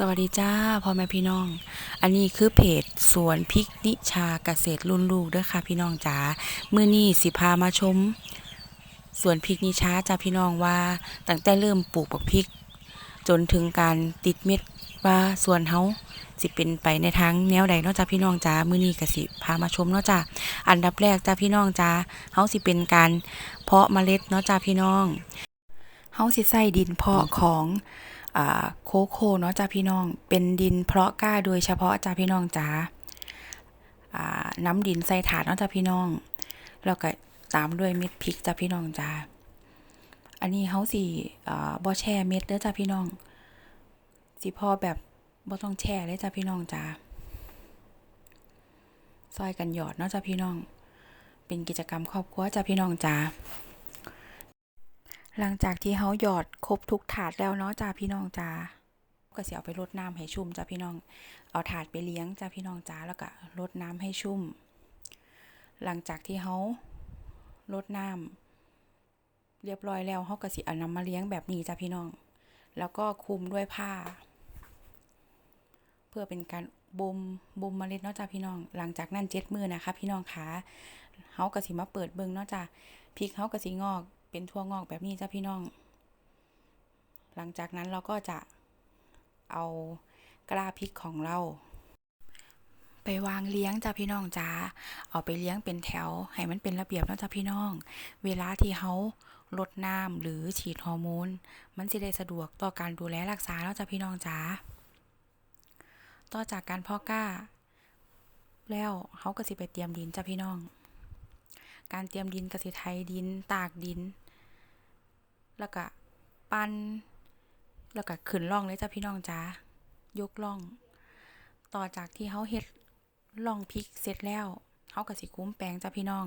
สวัสดีจ้าพ่อแม่พี่น้อง อันนี้คือเพจสวนพริกนิชาเกษตรรุ่นลูกเด้อค่ะพี่น้องจ๋ามื้อนี้สิพามาชมสวนพริกนิชาจ้าพี่น้องว่าตั้งแต่เริ่มปลูกบักพริก จนถึงการติดเม็ดว่าสวนเฮาสิเป็นไปในทางแนวใดเนาะจ้าพี่น้องจ๋ามื้อนี้ก็สิพามาชมเนาะจ้าอันดับแรกจ้าพี่น้องจ๋าเฮาสิเป็นการเพาะเมล็ดเนาะจ้าพี่น้องเฮาสิใส่ดินเพาะของ โคโค่เนาะจ้าพี่น้อง เป็นดินเพาะกล้าโดยเฉพาะจ้าพี่น้องจ้าน้ำดินใส่ถาดเนาะจ้าพี่น้อง แล้วก็ตามด้วยเม็ดพริกจ้าพี่น้องจ้าอันนี้เฮาสิอ่บ่แช่เม็ดเด้อจ้าพี่น้องสิพอแบบบ่ต้องแช่เลยจ้าพี่น้องจ้าซอยกันหยอดเนาะจ้าพี่น้อง เป็นกิจกรรมครอบครัวจ้าพี่น้องจ้า หลังจากที่เฮาหยอดครบทุกถาดแล้วเนาะจ้าพี่น้องจ้าก็สิเอาไปรดน้ำให้ชุ่มจ้าพี่น้อง เอาถาดไปเลี้ยงจ้าพี่น้องจ้าแล้วก็รดน้ำให้ชุ่ม หลังจากที่เฮารดน้ำเรียบร้อยแล้วเฮาก็สิเอาน้ำมาเลี้ยงแบบนี้จ้าพี่น้อง แล้วก็คลุมด้วยผ้า เพื่อเป็นการบ่มบ่มเมล็ดเนาะจ้าพี่น้อง หลังจากนั้นเจ็ดมือนะคะ พี่น้องคะเฮาก็สิมาเปิดเบิ่งเนาะจ้าพริกเฮาก็สิงอก เป็นทั่วงอกแบบนี้จ้าพี่น้อง หลังจากนั้นเราก็จะเอากล้าพริกของเรา ไปวางเลี้ยงจ้าพี่น้องจ้าเอาไปเลี้ยงเป็นแถว ให้มันเป็นระเบียบเนาะจ้าพี่น้อง เวลาที่เขาลดน้ำหรือฉีดฮอร์โมนมันจะได้สะดวกต่อการดูแลรักษาเนาะจ้าพี่น้องจ้าต่อจากการพาะกล้า แล้วเขาก็สิไปเตรียมดินจ้าพี่น้อง การเตรียมดินกสิไทยดิน ตากดิน แล้วก็ปั้นแล้วก็ขึ้นร่องเลยจ้าพี่น้องจ้ายกร่อง ต่อจากที่เขาเฮ็ดร่องพริกเสร็จแล้วเขาก็สิคุ้มแปลงจ้าพี่น้อง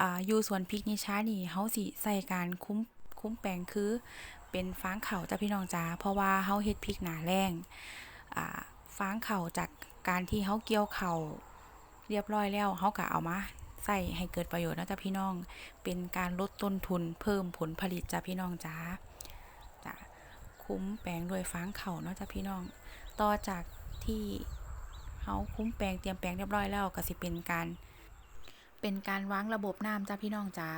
อ่าอยู่สวนพริกนิชานี่เขาสิใส่การคุ้มคุ้มแปลงคือเป็นฟางเข่าจ้าพี่น้องจ้าเพราะว่าเขาเฮ็ดพริกหนาแรงอ่าฟางเข่าจากการที่เขาเกี่ยวเข่าเรียบร้อยแล้วเขาก็เอามา ใส่ให้เกิดประโยชน์นะจ้าพี่น้อง เป็นการลดต้นทุนเพิ่มผลผลิตจ้าพี่น้องจ้าจ้าคุ้มแปลงโดยฟางเข่าเนาะจ้าพี่น้อง ต่อจากที่เขาคุ้มแปลงเตรียมแปลงเรียบร้อยแล้วก็สิเป็นการเป็นการวางระบบน้ำจ้าพี่น้องจ้า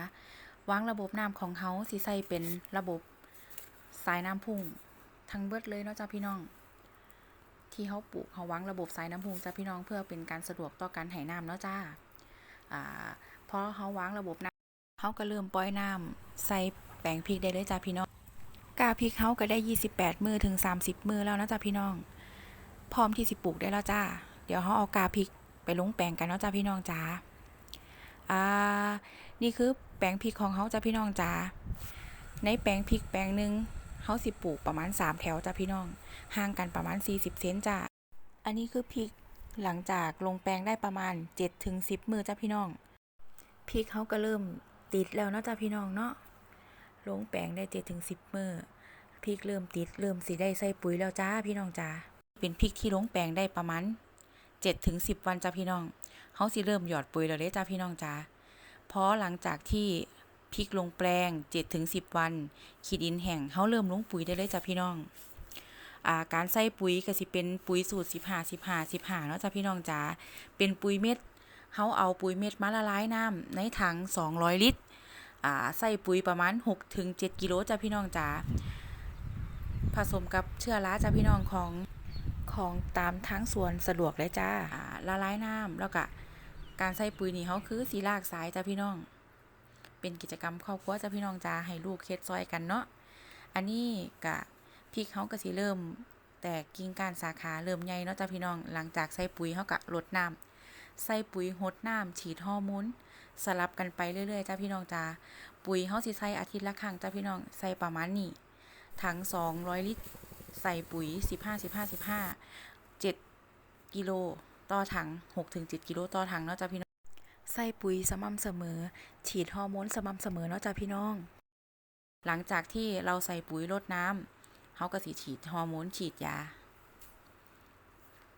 วางระบบน้ำของเขาสิใส่เป็นระบบสายน้ำพุ่งทั้งเบิดเลยเนาะจ้าพี่น้อง ที่เขาปลูกเขาวางระบบสายน้ำพุ่งจ้าพี่น้องเพื่อเป็นการสะดวกต่อการไหน้ำเนาะจ้า อ่าพอเขาวางระบบน้ำเขาก็เริ่มปล่อยน้ำใส่แปลงพริกได้เลยจ้าพี่น้องกาพริกเขาก็ได้ 28 มือถึง 30 มือแล้วนะจ้าพี่น้อง พร้อมที่สิปลูกได้แล้วจ้า เดี๋ยวเขาเอากาพริกไปลงแปลงกันเนาะจ้าพี่น้องจ้าอ่า นี่คือแปลงพริกของเขาจ้าพี่น้องจ้า ในแปลงพริกแปลงหนึ่งเขาสิปลูกประมาณ 3 แถวจ้าพี่น้อง ห่างกันประมาณ 40 เซนจ้า อันนี้คือพริก หลังจากลงแปลงได้ประมาณ7ถึงมือจ้าพี่น้องพริกเขาก็เริ่มติดแล้วเนาะจ้าพี่น้องเนาะลงแปลงได้7ถึง10มือพริกเริ่มติดเริ่มสิได้ใส่ปุ๋ยแล้วจ้าพี่น้องจ้าเป็นพริกที่ลงแปลงได้ประมาณ7ถึงวันจ้าพี่น้องเขาสิเริ่มหยอดปุ๋ยแล้วเลยจ้าพี่น้องจ้าเพราะหลังจากที่พริกลงแปลง7ถึงวันขีดินแห้งเขาเริ่มลงปุ๋ยได้เลยจ้าพี่น้อง อ่าการใส่ปุ๋ยก็สิเป็นปุ๋ยสูตร 15 15 15เนาะจ้าพี่น้องจ้าเป็นปุ๋ยเม็ดเขาเอาปุ๋ยเม็ดมาละลายน้ำในถัง 200 ลิตรอ่าใส่ปุ๋ยประมาณ6ถึง7กิโลจ้าพี่น้องจ้าผสมกับเชื้อราจ้าพี่น้องของของตามทั้งสวนสะดวกเลยจ้าละลายน้ำแล้วก็การใส่ปุ๋ยนี่เขาคือสีลากสายจ้าพี่น้อง เป็นกิจกรรมครอบครัวจ้าพี่น้องจ้าให้ลูกเฮ็ดซอยกันเนาะ อันนี้กะ พริกเขาก็สิเริ่ม แตกกิ่งก้านสาขาเริ่มใหญ่เนาะจ้าพี่น้องหลังจากใส่ปุ๋ยเขาก็ลดน้ำใส่ปุ๋ยหดน้ำฉีดฮอร์โมนสลับกันไปเรื่อยๆจ้าพี่น้องจ้าปุ๋ยเขาสิใส่อาทิตย์ละครั้งจ้าพี่น้องใส่ประมาณนี้ถัง200 ลิตร ใส่ปุ๋ย 15 15 15 7กิโลต่อถัง6ถึง7กิโลต่อถังเนาะจ้าพี่น้องใส่ปุ๋ยสม่ำเสมอ ฉีดฮอร์โมนสม่ำเสมอเนาะจ้าพี่น้อง หลังจากที่เราใส่ปุ๋ยรดน้ำ เขาก็สิฉีดฮอร์โมนฉีดยา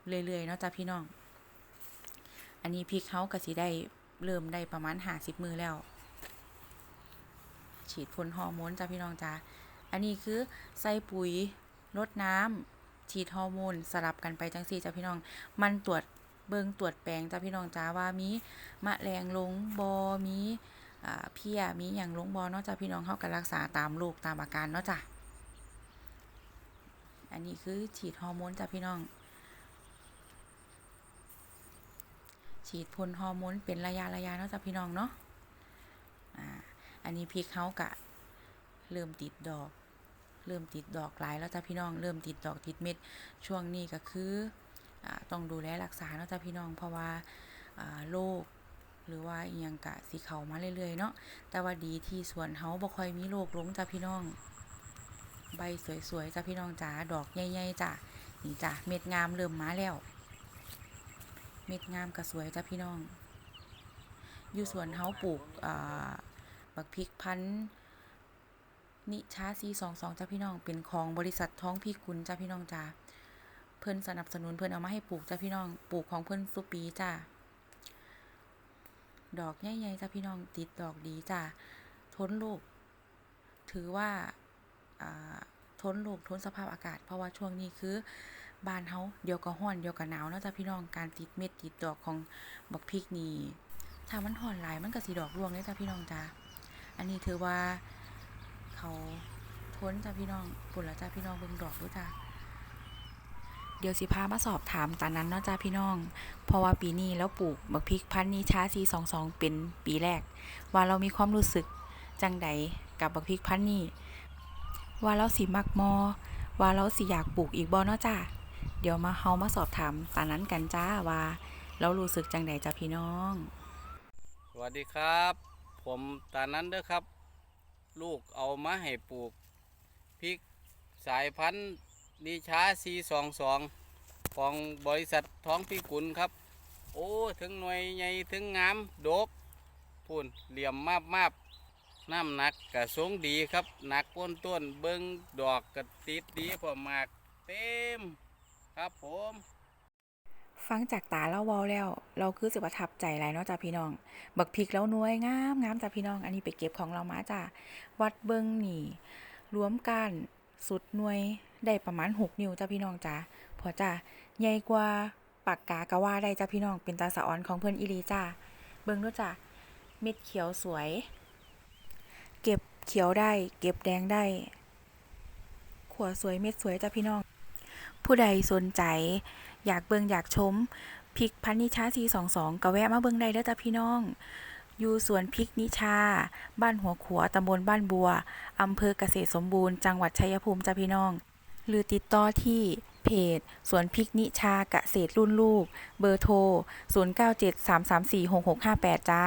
เรื่อยๆเนาะจ้าพี่น้อง อันนี้พริกเขาก็สิได้เริ่มได้ประมาณ50มือแล้ว ฉีดพ่นฮอร์โมนจ้าพี่น้องจ้าอันนี้คือใส่ปุ๋ยรดน้ฉีดฮอร์โมนสลับกันไปจังซี่จ้ะพี่น้อง มันตรวจเบิงตรวจแปลงจ้ะพี่น้องจ้าว่ามีมะแรงลงบ่มีอ่าเพียมีหยังลงบ่เนาะจ้ะพี่น้องเฮาก็รักษาตามโรคตามอาการเนาะจ้ะ อันนี้คือฉีดฮอร์โมนจ้ะพี่น้อง ฉีดพ่นฮอร์โมนเป็นระยะระยะเนาะจ้ะพี่น้องเนาะอ่าอันนี้พริกเฮากะ เริ่มติดดอก เริ่มติดดอกหลายแล้วจ้ะพี่น้อง เริ่มติดดอกติดเม็ด ช่วงนี้ก็คืออ่าต้องดูแลรักษาเนาะจ้ะพี่น้องเพราะว่าอ่าโรคหรือว่าอียังกะสิเขามาเรื่อยๆเนาะ แต่ว่าดีที่สวนเฮาบ่ค่อยมีโรคลงจ้ะพี่น้อง ใบสวยๆจ้ะพี่น้องจ๋าดอกใหญ่ๆจ้ะนี่จ้ะเม็ดงามเริ่มมาแล้ว เม็ดงามก็สวยจ้ะพี่น้อง อยู่สวนเฮาปลูกบักพริกพันธุ์นิชาซีสองสองจ้าพี่น้องเป็นของบริษัทท้องพี่กุลจ้าพี่น้องจ้าเพิ่อนสนับสนุนเพิ่อนเอามาให้ปลูกจ้าพี่น้องปลูกของเพิ่อนสุปีจ้าดอกใหญ่ๆจ้าพี่น้องติดดอกดีจ้าทนลูก ถือว่า ทนลูกทนสภาพอากาศ เพราะว่าช่วงนี้คือบ้านเฮาเดียวก็ร้อนเดียวก็หนาวเนาะจ้าพี่น้องการติดเม็ดติดดอกของบักพริกนี่ถ้ามันห่อนหลายมันก็สิดอกร่วงเลยจ้าพี่น้องจ้าอันนี้ถือว่าเขาทนจ้าพี่น้องปุ่นแล้วจ้าพี่น้องเบิ่งดอกด้วยจ้าเดี๋ยวสิพามาสอบถามตานั้นเนาะจ้าพี่น้อง เพราะว่าปีนี้แล้วปลูกบักพริกพันธุ์นี้ช้าซีสองสองเป็นปีแรก ว่าเรามีความรู้สึกจังใดกับบักพริกพันธุ์นี้ ว่าเราสิมักมอ ว่าเราสิอยากปลูกอีกบ่เนาะจ้าเดี๋ยวมาเฮามาสอบถามตานั้นกันจ้าว่าเรารู้สึกจังใดจ้าพี่น้อง สวัสดีครับ ผมตานั้นเด้อครับ ลูกเอามาให้ปลูกพริกสายพันธุ์นิชาซีสองสองของบริษัทท้องพิกุลครับ โอ้ ถึงหน่วยใหญ่ถึงงาม โดกพูนเหลี่ยมมาบมาบ น้ำหนักกระสูงดีครับหนักก้นต้นเบิงดอกกระติดดีพอมากเต็มครับผม ฟังจากตาเล่าว้าแล้ว เราคือสิประทับใจหลายเนาะจ้าพี่น้อง บักพริกแล้วนวยงามงามจ้าพี่น้อง อันนี้ไปเก็บของเรามาจ้าวัดเบิงนี่รวมกันสุดหน่วยได้ประมาณ 6 นิ้วจ้าพี่น้องจ้าพอจ้าใหญ่กว่าปากกากะว่าได้จ้าพี่น้องเป็นตาสะออนของเพิ่อนอีหลีจ้าเบิ่งด้วยจ้าเม็ดเขียวสวย เก็บเขียวได้ เก็บแดงได้ขัวสวยเม็ดสวยจ้าพี่น้อง ผู้ใดสนใจ อยากเบิ่งอยากชมพริกพันนิชาซีสองสองก็แวะมาเบิ่งได้เด้อจ้าพี่น้อง อยู่สวนพริกนิชา บ้านหัวขัวตำบลบ้านบัวอำเภอเกษตรสมบูรณ์จังหวัดชัยภูมิจ้าพี่น้อง หรือติดต่อที่เพจสวนพริกนิชาเกษตรรุ่นลูก เบอร์โทร 0973346658 จ้า